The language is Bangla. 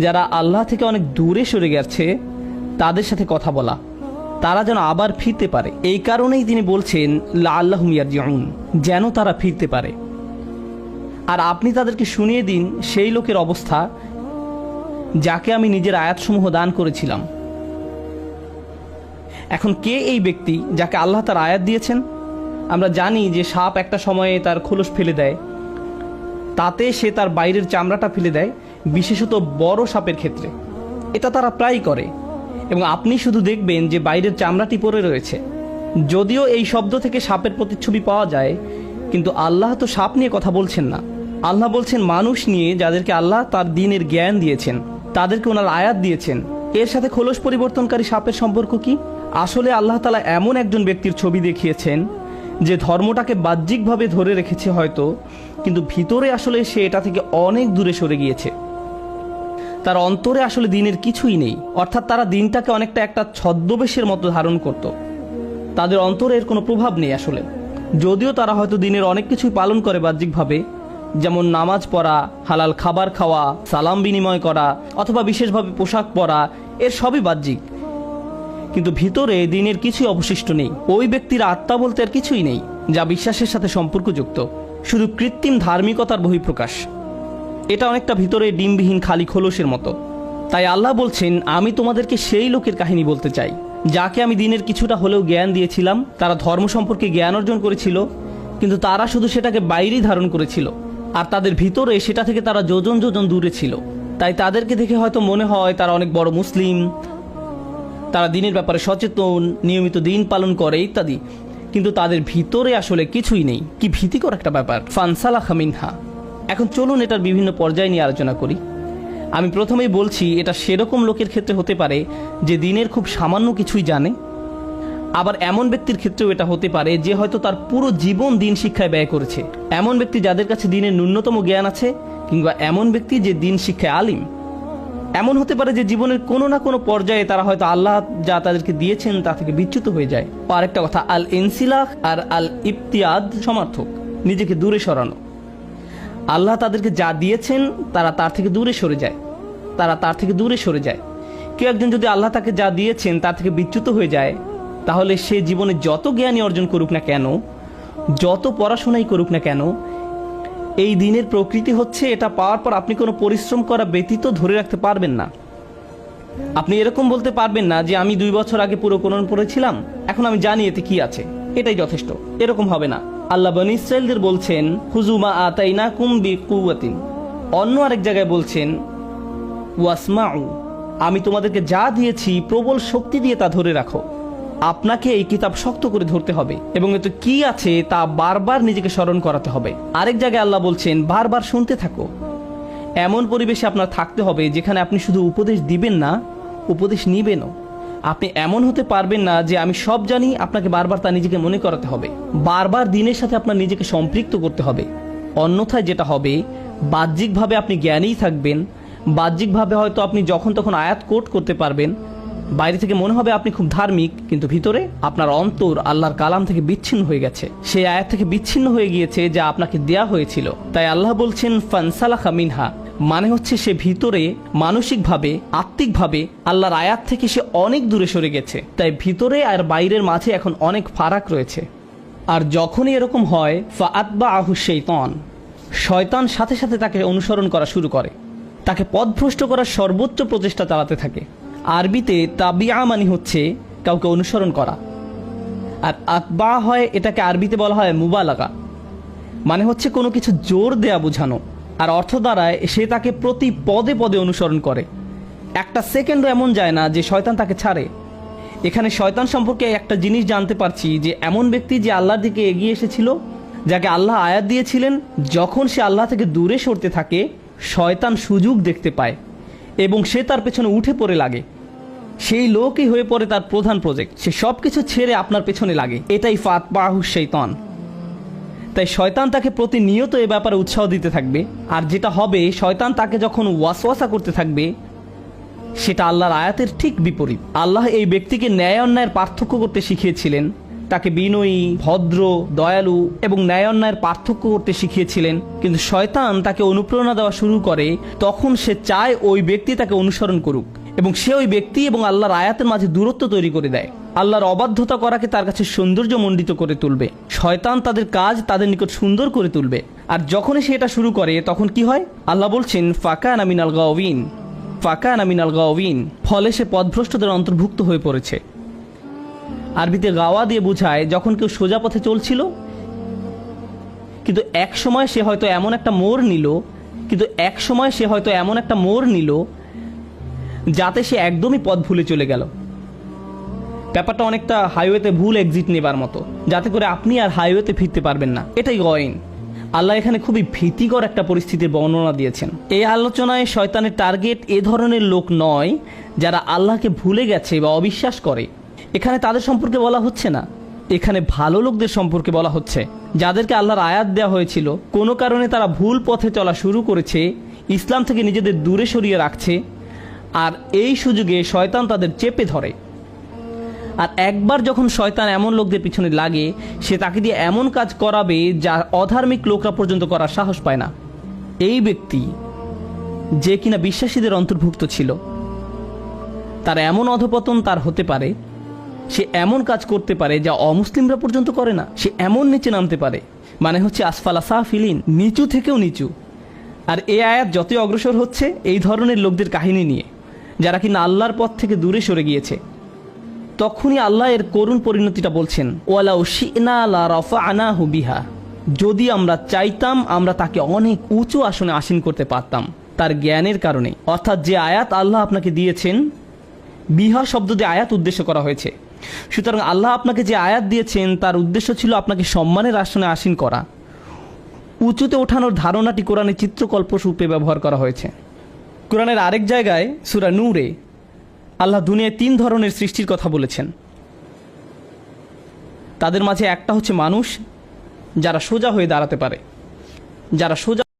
যারা আল্লাহ থেকে অনেক দূরে সরে গেছে, তাদের সাথে কথা বলা। তারা যেন আবার ফিরতে পারে। এই কারণেই তিনি বলছেন লা আল্লাহ মিয়ারজিউন যেন তারা ফিরতে পারে। আর আপনি তাদেরকে শুনিয়ে দিন সেই লোকের অবস্থা, যাকে আমি নিজের আয়াতসমূহ দান করেছিলাম। এখন কে এই ব্যক্তি যাকে আল্লাহ তার আয়াত দিয়েছেন? আমরা জানি যে সাপ একটা সময়ে তার খোলস ফেলে দেয়। তাতে সে তার বাইরের চামড়াটা ফেলে দেয়। বিশেষত বড় সাপের ক্ষেত্রে। এটা তারা প্রায়ই করে। এবং আপনি শুধু দেখবেন যে বাইরের চামড়াটি পড়ে রয়েছে। যদিও এই শব্দ থেকে সাপের প্রতিচ্ছবি পাওয়া যায়, কিন্তু আল্লাহ তো সাপ নিয়ে কথা বলছেন না। আল্লাহ বলছেন, মানুষ নিয়ে যাদেরকে আল্লাহ তার দিনের জ্ঞান দিয়েছেন, তাদেরকে ওনার আয়াত দিয়েছেন। এর সাথে খোলস পরিবর্তনকারী সাপের সম্পর্ক কি? আসলে আল্লাহ তালা এমন একজন ব্যক্তির ছবি দেখিয়েছেন, যে ধর্মটাকে বাহ্যিকভাবে ধরে রেখেছে হয়তো, কিন্তু ভিতরে আসলে সে এটা থেকে অনেক দূরে সরে গিয়েছে। তার অন্তরে আসলে দিনের কিছুই নেই। অর্থাৎ তারা দিনটাকে অনেকটা একটা ছদ্মবেশের মতো ধারণ করত। তাদের অন্তরে এর কোনো প্রভাব নেই আসলে। যদিও তারা হয়তো দিনের অনেক কিছুই পালন করে বাহ্যিকভাবে, যেমন নামাজ পড়া, হালাল খাবার খাওয়া, সালাম বিনিময় করা, অথবা বিশেষভাবে পোশাক পরা, এর সবই বাহ্যিক। কিন্তু ভিতরে দিনের কিছুই অবশিষ্ট নেই। ওই ব্যক্তির আত্মা বলতে আর কিছুই নেই, যা বিশ্বাসের সাথে সম্পর্কযুক্ত। শুধু কৃত্রিম ধার্মিকতার বহিঃপ্রকাশ। এটা অনেকটা ভিতরে ডিমবিহীন খালি খোলসের মতো। তাই আল্লাহ বলছেন, আমি তোমাদেরকে সেই লোকের কাহিনী বলতে চাই, যাকে আমি দিনের কিছুটা হলেও জ্ঞান দিয়েছিলাম, তারা ধর্ম সম্পর্কে জ্ঞান অর্জন করেছিল, কিন্তু তারা শুধু সেটাকে বাইরেই ধারণ করেছিল, আর তাদের ভিতরে সেটা থেকে তারা যোজন যোজন দূরে ছিল। তাই তাদেরকে দেখে হয়তো মনে হয় তারা অনেক বড় মুসলিম, তারা দিনের ব্যাপারে সচেতন, নিয়মিত দিন পালন করে, ইত্যাদি। কিন্তু তাদের ভিতরে আসলে কিছুই নেই। কি ভীতিকর একটা ব্যাপার। ফানসালা খামিনহা এখন চলুন এটার বিভিন্ন পর্যায় নিয়ে আলোচনা করি। আমি প্রথমেই বলছি, এটা সেরকম লোকের ক্ষেত্রে হতে পারে যে দিনের খুব সামান্য কিছুই জানে, আবার এমন ব্যক্তির ক্ষেত্রেও এটা হতে পারে যে হয়তো তার পুরো জীবন দিন শিক্ষায় ব্যয় করেছে। এমন ব্যক্তি যাদের কাছে দিনের ন্যূনতম জ্ঞান আছে, কিংবা এমন ব্যক্তি যে দিন শিক্ষায় আলিম। এমন হতে পারে যে জীবনের কোনো না কোনো পর্যায়ে তারা হয়তো আল্লাহ যা তাদেরকে দিয়েছেন তা থেকে বিচ্যুত হয়ে যায়। আর একটা কথা আল ইনসিলাহ আর আল ইফতিয়াদ সমার্থক, নিজেকে দূরে সরানো। আল্লাহ তাদেরকে যা দিয়েছেন, তারা তার থেকে দূরে সরে যায়। তারা তার থেকে দূরে সরে যায়। কেউ একজন যদি আল্লাহ তাকে যা দিয়েছেন, তার থেকে বিচ্যুত হয়ে যায়, তাহলে সে জীবনে যত জ্ঞানী অর্জন করুক না কেন, যত পড়াশোনাই করুক না কেন, এই দিনের প্রকৃতি হচ্ছে এটা পাওয়ার পর আপনি কোনো পরিশ্রম করা ব্যতীত ধরে রাখতে পারবেন না। আপনি এরকম বলতে পারবেন না যে, আমি দুই বছর আগে পুরো কোরআন পড়েছিলাম, এখন আমি জানি এতে কি আছে। এটাই যথেষ্ট। এরকম হবে না। আল্লাহ বনি ইসরায়েলদের বলছেন হুজুমা আতাইনা কুম্বি কুয়াতিন অন্য আরেক জায়গায় বলছেন, ওয়াসমাউ, আমি তোমাদেরকে যা দিয়েছি, প্রবল শক্তি দিয়ে তা ধরে রাখো। আপনাকে এই কিতাব শক্ত করে ধরতে হবে এবং এতে কি আছে তা বারবার নিজেকে স্মরণ করাতে হবে। আরেক জায়গায় আল্লাহ বলছেন, বারবার শুনতে থাকো। এমন পরিবেশে আপনার থাকতে হবে যেখানে আপনি শুধু উপদেশ দিবেন না, উপদেশ নিবেনও। আপনি এমন হতে পারবেন না যে আমি সব জানি, আপনাকে বারবার তা নিজেকে মনে করাতে হবে। বারবার দিনের সাথে আপনার নিজেকে সম্পৃক্ত করতে হবে। অন্যথায় যেটা হবে, বাহ্যিকভাবে আপনি জ্ঞানেই থাকবেন, বাহ্যিকভাবে হয়তো আপনি যখন তখন আয়াত কোট করতে পারবেন। বাইরে থেকে মনে হবে আপনি খুব ধার্মিক, কিন্তু ভিতরে আপনার অন্তর আল্লাহর কালাম থেকে বিচ্ছিন্ন হয়ে গেছে। সেই আয়াত থেকে বিচ্ছিন্ন হয়ে গিয়েছে যা আপনাকে দেয়া হয়েছিল। তাই আল্লাহ বলছেন, ফানসালাখা মিনহা। মানে হচ্ছে সে ভিতরে মানসিকভাবে, আত্মিকভাবে আল্লাহর আয়াত থেকে সে অনেক দূরে সরে গেছে। তাই ভিতরে আর বাইরের মাঝে এখন অনেক ফারাক রয়েছে। আর যখনই এরকম হয় ফা আতবা আহু শৈতন। শয়তান সাথে সাথে তাকে অনুসরণ করা শুরু করে। তাকে পথভ্রষ্ট করার সর্বোচ্চ প্রচেষ্টা চালাতে থাকে। আরবিতে তাবিয়া মানে হচ্ছে কাউকে অনুসরণ করা। আর আতবা হয়, এটাকে আরবিতে বলা হয় মুবালাগা। মানে হচ্ছে কোনো কিছু জোর দেয়া বোঝানো। আর অর্থ দ্বারায় সে তাকে প্রতি পদে পদে অনুসরণ করে। একটা সেকেন্ডও এমন যায় না যে শয়তান তাকে ছাড়ে। এখানে শয়তান সম্পর্কে একটা জিনিস জানতে পারছি যে এমন ব্যক্তি যে আল্লাহর দিকে এগিয়ে এসেছিল, যাকে আল্লাহ আয়াত দিয়েছিলেন, যখন সে আল্লাহ থেকে দূরে সরতে থাকে, শয়তান সুযোগ দেখতে পায় এবং সে তার পেছনে উঠে পড়ে লাগে। সেই লোকই হয়ে পড়ে তার প্রধান প্রজেক্ট সে সব কিছু ছেড়ে আপনার পেছনে লাগে। এটাই ফাত বাহু শৈতন। তাই শয়তান তাকে প্রতিনিয়ত এ ব্যাপারে উৎসাহ দিতে থাকবে। আর যেটা হবে, শয়তান তাকে যখন ওয়াসওয়াসা করতে থাকবে, সেটা আল্লাহর আয়াতের ঠিক বিপরীত। আল্লাহ এই ব্যক্তিকে ন্যায় অন্যায়ের পার্থক্য করতে শিখিয়েছিলেন। তাকে বিনয়ী, ভদ্র, দয়ালু এবং ন্যায় অন্যায়ের পার্থক্য করতে শিখিয়েছিলেন। কিন্তু শয়তান তাকে অনুপ্রেরণা দেওয়া শুরু করে, তখন সে চায় ওই ব্যক্তি তাকে অনুসরণ করুক এবং সে ওই ব্যক্তি এবং আল্লাহর আয়াতের মাঝে দূরত্ব তৈরি করে দেয়। আল্লাহর অবাধ্যতা করাকে তার কাছে সৌন্দর্য মণ্ডিত করে তুলবে? শয়তান তাদের কাজ তাদের নিকট সুন্দর করে তুলবে। আর যখনই সে এটা শুরু করে, তখন কি হয়? আল্লাহ বলছেন ফাঁকা নামিনাল গাওয়িন। ফাঁকা নামিনাল গাওয়িন। ফলে সে পথভ্রষ্টদের অন্তর্ভুক্ত হয়ে পড়েছে। আরবিতে গাওয়া দিয়ে বোঝায়, যখন কেউ সোজা পথে চলছিল, কিন্তু এক সময় সে হয়তো এমন একটা মোড় নিল, কিন্তু এক সময় সে হয়তো এমন একটা মোড় নিল, যাতে সে একদমই পথ ভুলে চলে গেল। ব্যাপারটা অনেকটা হাইওয়েতে ভুল এক্সিট নেবার মতো। যাতে করে আপনি আর হাইওয়েতে ফিরতে পারবেন না। এটাই গয়েন। আল্লাহ এখানে খুবই ভীতিকর একটা পরিস্থিতির বর্ণনা দিয়েছেন। এই আলোচনায় শয়তানের টার্গেট এ ধরনের লোক নয়, যারা আল্লাহকে ভুলে গেছে বা অবিশ্বাস করে। এখানে তাদের সম্পর্কে বলা হচ্ছে না। এখানে ভালো লোকদের সম্পর্কে বলা হচ্ছে। যাদেরকে আল্লাহর আয়াত দেওয়া হয়েছিল, কোনো কারণে তারা ভুল পথে চলা শুরু করেছে, ইসলাম থেকে নিজেদের দূরে সরিয়ে রাখছে, আর এই সুযোগে শয়তান তাদের চেপে ধরে। আর একবার যখন শয়তান এমন লোকদের পিছনে লাগে, সে তাকে দিয়ে এমন কাজ করাবে যা অধার্মিক লোকরা পর্যন্ত করার সাহস পায় না। এই ব্যক্তি যে কিনা বিশ্বাসীদের অন্তর্ভুক্ত ছিল, তার এমন অধপতন তার হতে পারে, সে এমন কাজ করতে পারে যা অমুসলিমরা পর্যন্ত করে না, সে এমন নিচে নামতে পারে। মানে হচ্ছে, আসফালা সাহ ফিলিন নিচু থেকেও নিচু। আর এ আয়াত যতই অগ্রসর হচ্ছে, এই ধরনের লোকদের কাহিনী নিয়ে, যারা কিনা আল্লাহর পথ থেকে দূরে সরে গিয়েছে। তখনই আল্লাহ এর করুণ পরিণতিটা বলছেন ওয়ালা শিনা লা রফা আনা বিহা। যদি আমরা চাইতাম, আমরা তাকে অনেক উঁচু আসনে আসীন করতে পারতাম তার জ্ঞানের কারণে। অর্থাৎ যে আয়াত আল্লাহ আপনাকে দিয়েছেন, বিহা শব্দ দিয়ে আয়াত উদ্দেশ্য করা হয়েছে। সুতরাং আল্লাহ আপনাকে যে আয়াত দিয়েছেন, তার উদ্দেশ্য ছিল আপনাকে সম্মানের আসনে আসীন করা। উঁচুতে ওঠানোর ধারণাটি কোরআনে চিত্রকল্প রূপে ব্যবহার করা হয়েছে। কোরআনের আরেক জায়গায় সুরা নূরে আল্লাহ দুনিয়ায় তিন ধরনের সৃষ্টির কথা বলেছেন। তাদের মাঝে একটা হচ্ছে মানুষ, যারা সোজা হয়ে দাঁড়াতে পারে। যারা সোজা